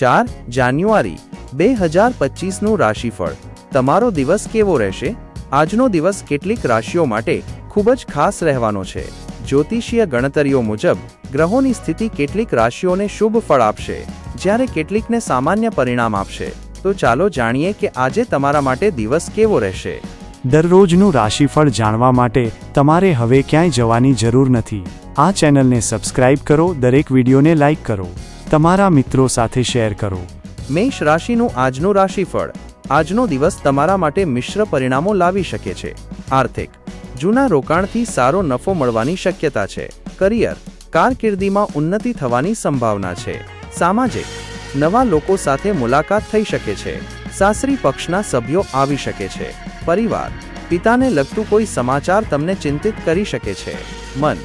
ચાર જાન્યુઆરી બે હજાર પચીસનું રાશિફળ. તમારો દિવસ કેવો રહેશે? આજનો દિવસ કેટલીક રાશિઓ માટે ખૂબ જ ખાસ રહેવાનો છે. જ્યોતિષીય ગણતરીઓ મુજબ, ગ્રહોની સ્થિતિ કેટલીક રાશિઓને શુભ ફળ આપશે, જ્યારે કેટલીકને સામાન્ય પરિણામ આપશે. તો ચાલો જાણીએ કે આજે તમારા માટે દિવસ કેવો રહેશે. દરરોજનું રાશિફળ જાણવા માટે તમારે હવે ક્યાંય જવાની જરૂર નથી. આ ચેનલને સબસ્ક્રાઇબ કરો, દરેક વિડીયોને લાઇક કરો. તમારા મિત્રો સાથે શેર કરો. મેષ રાશિનું આજનું રાશિફળ. આજનો દિવસ તમારા માટે મિશ્ર પરિણામો લાવી શકે છે. આર્થિક. જૂના રોકાણથી સારો નફો મળવાની શક્યતા છે. કરિયર. કારકિર્દીમાં ઉન્નતિ થવાની સંભાવના છે. સામાજિક. નવા લોકો સાથે મુલાકાત થઈ શકે છે. સાસરી પક્ષના સભ્યો આવી શકે છે. પરિવાર. પિતાને લગતું કોઈ સમાચાર તમને ચિંતિત કરી શકે છે. મન.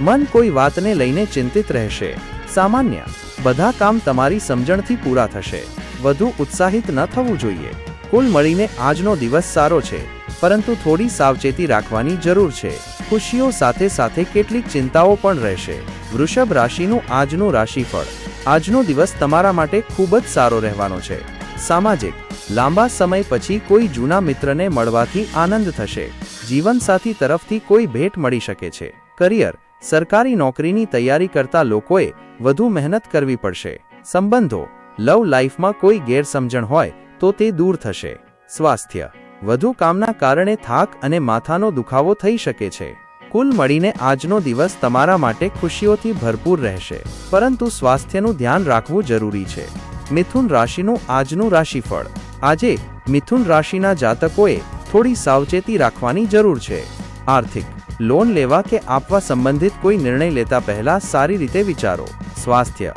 મન કોઈ વાતને લઈને ચિંતિત રહેશે. સામાન્ય. બધા કામ તમારી સમજણથી પૂરા થશે. વધુ ઉત્સાહિત ન થવું જોઈએ. કુલ મળીને આજનો દિવસ સારો છે. પરંતુ થોડી સાવચેતી રાખવાની જરૂર છે. ખુશીઓ સાથે સાથે કેટલીક ચિંતાઓ પણ રહેશે. વૃષભ રાશિનું આજનું રાશિફળ. આજનો દિવસ તમારા માટે ખૂબ જ સારો રહેવાનો છે. સામાજિક. લાંબા સમય પછી કોઈ જૂના મિત્રને મળવાથી આનંદ થશે. જીવનસાથી તરફથી કોઈ ભેટ મળી શકે છે. કરિયર. સરકારી નોકરીની તૈયારી કરતા લોકોએ વધુ મહેનત કરવી પડશે. સંબંધો, લવ લાઈફમાં કોઈ ગેરસમજણ હોય તો તે દૂર થશે. સ્વાસ્થ્ય, વધુ કામના કારણે થાક અને માથાનો દુખાવો થઈ શકે છે. કુલ મળીને આજનો દિવસ તમારા માટે ખુશીઓથી ભરપૂર રહેશે. પરંતુ સ્વાસ્થ્યનું ધ્યાન રાખવું જરૂરી છે. મિથુન રાશિનું આજનું રાશિફળ. આજે મિથુન રાશિના જાતકોએ થોડી સાવચેતી રાખવાની જરૂર છે. આર્થિક લોન લેવા કે આપવા સંબંધિત કોઈ નિર્ણય લેતા પહેલા સારી રીતે વિચારો. સ્વાસ્થ્ય.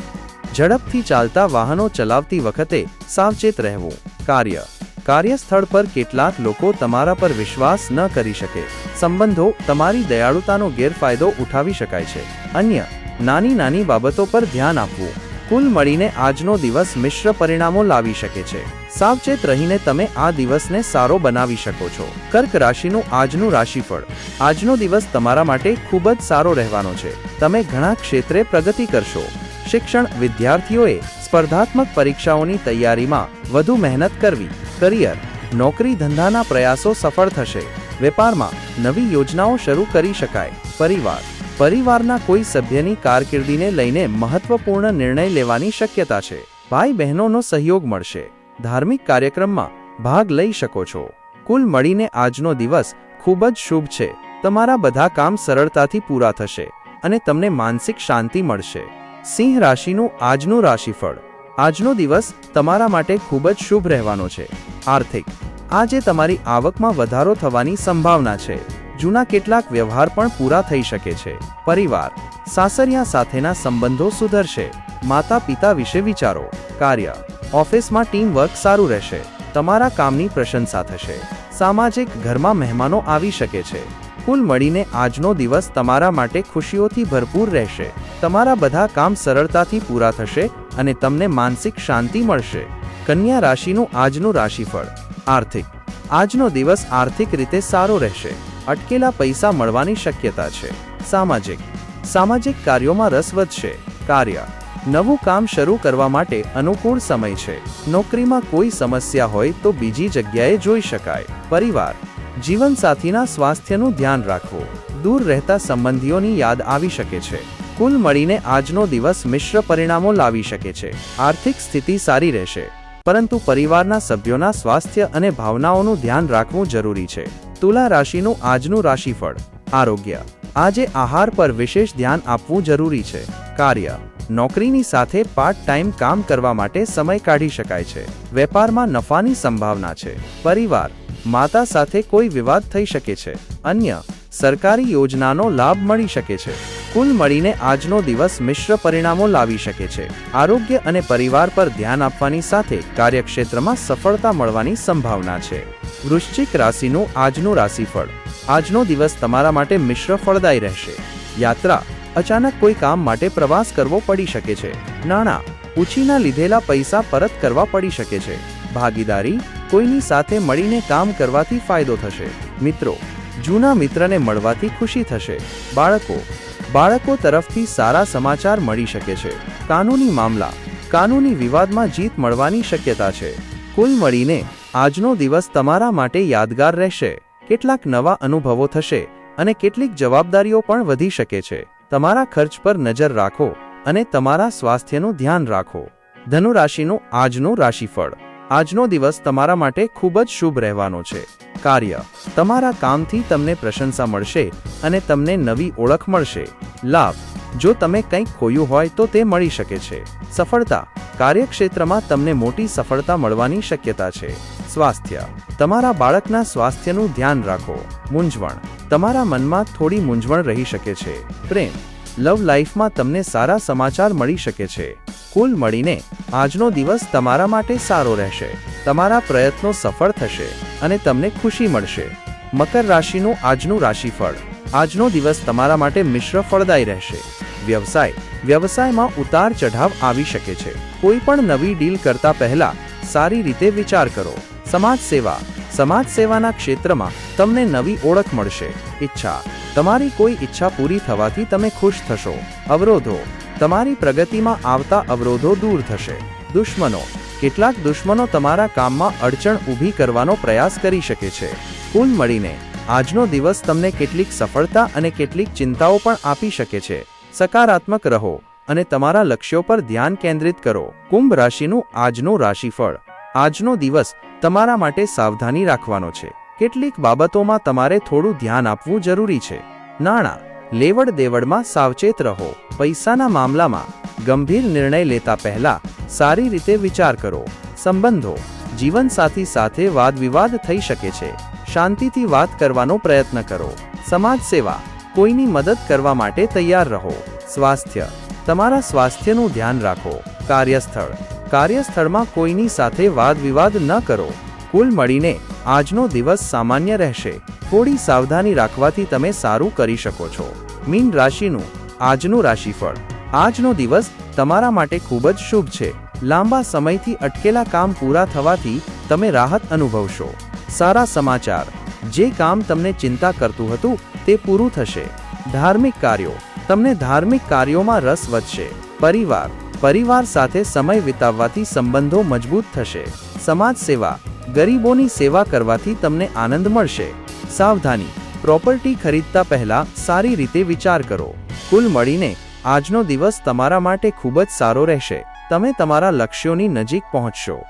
ઝડપથી ચાલતા વાહનો ચલાવતી વખતે સાવચેત રહેવું. કાર્ય. કાર્યસ્થળ પર કેટલાક લોકો તમારા પર વિશ્વાસ ન કરી શકે. સંબંધો તમારી દયાળુતાનો ગેરફાયદો ઉઠાવી શકાય છે. અન્ય. નાની નાની બાબતો પર ધ્યાન આપવું. કુલ મળીને આજનો દિવસ મિશ્ર પરિણામો લાવી શકે છે. સાવચેત રહીને તમે આ દિવસને સારો બનાવી શકો છો. કર્ક રાશિનું આજનું રાશિફળ. આજનો દિવસ તમારા માટે ખૂબ જ સારો રહેવાનો છે. તમે ઘણા ક્ષેત્રે પ્રગતિ કરશો. શિક્ષણ વિદ્યાર્થીઓએ સ્પર્ધાત્મક પરીક્ષાઓની તૈયારીમાં વધુ મહેનત કરવી. કરિયર, નોકરી ધંધાના પ્રયાસો સફળ થશે. વેપારમાં નવી યોજનાઓ શરૂ કરી શકાય. પરિવાર. પરિવારના કોઈ સભ્યની કારકિર્દીને લઈને મહત્વપૂર્ણ નિર્ણય લેવાની શક્યતા છે. ભાઈ બહેનોનો સહયોગ મળશે. ધાર્મિક કાર્યક્રમમાં ભાગ લઈ શકો છો. કુલ મળીને આજનો દિવસ ખૂબ જ શુભ છે. તમારા બધા કામ સરળતાથી પૂરા થશે અને તમને માનસિક શાંતિ મળશે. સિંહ રાશિનું આજનું રાશિફળ. આજનો દિવસ તમારા માટે ખૂબ જ શુભ રહેવાનો છે. આર્થિક. આજે તમારી આવકમાં વધારો થવાની સંભાવના છે. જૂના કેટલાક વ્યવહાર પણ પૂરા થઈ શકે છે. પરિવાર. સાસરિયા સાથેના સંબંધો સુધરશે. માતા પિતા વિશે વિચારો. કાર્ય. ઓફિસમાં ટીમ વર્ક સારું રહેશે. તમારા કામની પ્રશંસા થશે. સામાજિક ઘરમાં મહેમાનો આવી શકે છે. કુલ મળીને આજનો દિવસ તમારા માટે ખુશીઓથી ભરપૂર રહેશે. તમારા બધા કામ સરળતાથી પૂરા થશે અને તમને માનસિક શાંતિ મળશે. કન્યા રાશિનું આજનું રાશિફળ. આર્થિક. આજનો દિવસ આર્થિક રીતે સારો રહેશે. અટકેલા પૈસા મળવાની શક્યતા છે. સામાજિક. સામાજિક કાર્યોમાં રસ વધશે. કાર્ય. નવું કામ શરૂ કરવા માટે અનુકૂળ સમય છે. નોકરીમાં કોઈ સમસ્યા હોય તો બીજી જગ્યાએ જોઈ શકાય. પરિવાર. જીવનસાથીના સ્વાસ્થ્યનું ધ્યાન રાખવું. દૂર રહેતા સંબંધીઓની યાદ આવી શકે છે. કુલ મળીને આજનો દિવસ મિશ્ર પરિણામો લાવી શકે છે. આર્થિક સ્થિતિ સારી રહેશે. પરંતુ પરિવારના સભ્યોના સ્વાસ્થ્ય અને ભાવનાઓનું ધ્યાન રાખવું જરૂરી છે. તુલા રાશિનું આજનું રાશિફળ. આરોગ્ય. આજે આહાર પર વિશેષ ધ્યાન આપવું જરૂરી છે. કાર્ય. નોકરીની સાથે પાર્ટ ટાઈમ કામ કરવા માટે સમય કાઢી શકાય છે. વેપારમાં નફાની સંભાવના છે. પરિવાર, માતા સાથે કોઈ વિવાદ થઈ શકે છે. અન્ય, સરકારી યોજનાનો લાભ મળી શકે છે. કુલ મળીને આજનો દિવસ મિશ્ર પરિણામો લાવી શકે છે. આરોગ્ય અને પરિવાર પર ધ્યાન આપવાની સાથે કાર્યક્ષેત્રમાં સફળતા મળવાની સંભાવના છે. વૃશ્ચિક રાશિનું આજનું રાશિફળ. આજનો દિવસ તમારા માટે મિશ્ર ફળદાયી રહેશે. યાત્રા અચાનક કોઈ કામ માટે પ્રવાસ કરવો પડી શકે છે. નાણાં, ઉછીના લીધેલા પૈસા પરત કરવા પડી શકે છે. ભાગીદારી, કોઈની સાથે મળીને કામ કરવાથી ફાયદો થશે. મિત્રો, જૂના મિત્રને મળવાથી ખુશી થશે. બાળકો બાળકો તરફથી સારા સમાચાર મળી શકે છે. કાનૂની મામલા, કાનૂની વિવાદમાં જીત મળવાની શક્યતા છે. કુલ મળીને, આજનો દિવસ તમારા માટે યાદગાર રહેશે. કેટલાક નવા અનુભવો થશે અને કેટલીક જવાબદારીઓ પણ વધી શકે છે. તમારા ખર્ચ પર નજર રાખો અને તમારા સ્વાસ્થ્યનું ધ્યાન રાખો. ધનુ રાશિનું આજનું રાશિફળ. આજનો દિવસ તમારા માટે ખૂબ જ શુભ રહેવાનો છે. કાર્ય. તમારા કામથી તમને પ્રશંસા મળશે અને તમને નવી ઓળખ મળશે. લાભ. જો તમે કંઈક ખોયું હોય તો તે મળી શકે છે. સફળતા. કાર્યક્ષેત્રમાં તમને મોટી સફળતા મળવાની શક્યતા છે. સ્વાસ્થ્ય. તમારા બાળકના સ્વાસ્થ્યનું ધ્યાન રાખો. મૂંઝવણ. તમારા મનમાં થોડી મૂંઝવણ રહી શકે છે. પ્રેમ. લવ લાઈફમાં તમને સારા સમાચાર મળી શકે છે. કુલ મળીને, આજનો દિવસ તમારા માટે સારો રહેશે. તમારા પ્રયત્નો સફળ થશે અને તમને ખુશી મળશે. મકર રાશિનું આજનું રાશિફળ. આજનો દિવસ તમારા માટે મિશ્ર ફળદાયી રહેશે. વ્યવસાય. વ્યવસાયમાં ઉતાર ચઢાવ આવી શકે છે. કોઈ પણ નવી ડીલ કરતા પહેલા સારી રીતે વિચાર કરો. સમાજ સેવા. સમાજ સેવાના ક્ષેત્રમાં તમને નવી ઓળખ મળશે. ઈચ્છા. તમારી કોઈ ઈચ્છા પૂરી થવાથી તમે ખુશ થશો. અવરોધો. તમારી પ્રગતિમાં આવતા અવરોધો દૂર થશે. દુશ્મનો. કેટલાક દુશ્મનો તમારા કામમાં અડચણ ઊભી કરવાનો પ્રયાસ કરી શકે છે. કુલ મળીને, આજનો દિવસ તમને કેટલીક સફળતા અને કેટલીક ચિંતાઓ પણ આપી શકે છે. સકારાત્મક રહો અને તમારા લક્ષ્યો પર ધ્યાન કેન્દ્રિત કરો. કુંભ રાશિનું આજનું રાશિફળ. આજનો દિવસ તમારા માટે સાવધાની રાખવાનો છે. કેટલીક બાબતોમાં તમારે થોડું ધ્યાન આપવું જરૂરી છે. નાણાં લેવડ દેવડમાં સાવચેત રહો. પૈસાના મામલામાં ગંભીર નિર્ણય લેતા પહેલા સારી રીતે વિચાર કરો. સંબંધો, જીવનસાથી સાથે વાદવિવાદ થઈ શકે છે. શાંતિથી વાત કરવાનો પ્રયત્ન કરો. સમાજ સેવા કોઈની મદદ કરવા માટે તૈયાર રહો. સ્વાસ્થ્ય, તમારા સ્વાસ્થ્યનું ધ્યાન રાખો. કાર્યસ્થળ કાર્યસ્થળમાં કોઈની સાથે વાદવિવાદ ન કરો. કુલ મળીને આજનો દિવસ સામાન્ય રહેશે. થોડી સાવધાની રાખવાથી તમે સારું કરી શકો છો. મીન રાશિનું આજનું રાશિફળ. આજનો દિવસ તમારા માટે ખૂબ જ શુભ છે. લાંબા સમયથી અટકેલા કામ પૂરા થવાથી તમે રાહત અનુભવશો. સારા સમાચાર. જે કામ તમને ચિંતા કરતું હતું, તે પૂરું થશે. ધાર્મિક કાર્યો. તમને ધાર્મિક કાર્યોમાં રસ વધશે. પરિવાર. પરિવાર સાથે સમય વિતાવવાથી સંબંધો મજબૂત થશે. સમાજ સેવા. ગરીબોની સેવા કરવાથી તમને આનંદ મળશે. સાવધાની. પ્રોપર્ટી ખરીદતા પહેલા સારી રીતે વિચાર કરો. કુલ મળીને આજનો દિવસ તમારા માટે ખૂબ જ સારો રહેશે. તમે તમારા લક્ષ્યોની નજીક પહોંચશો.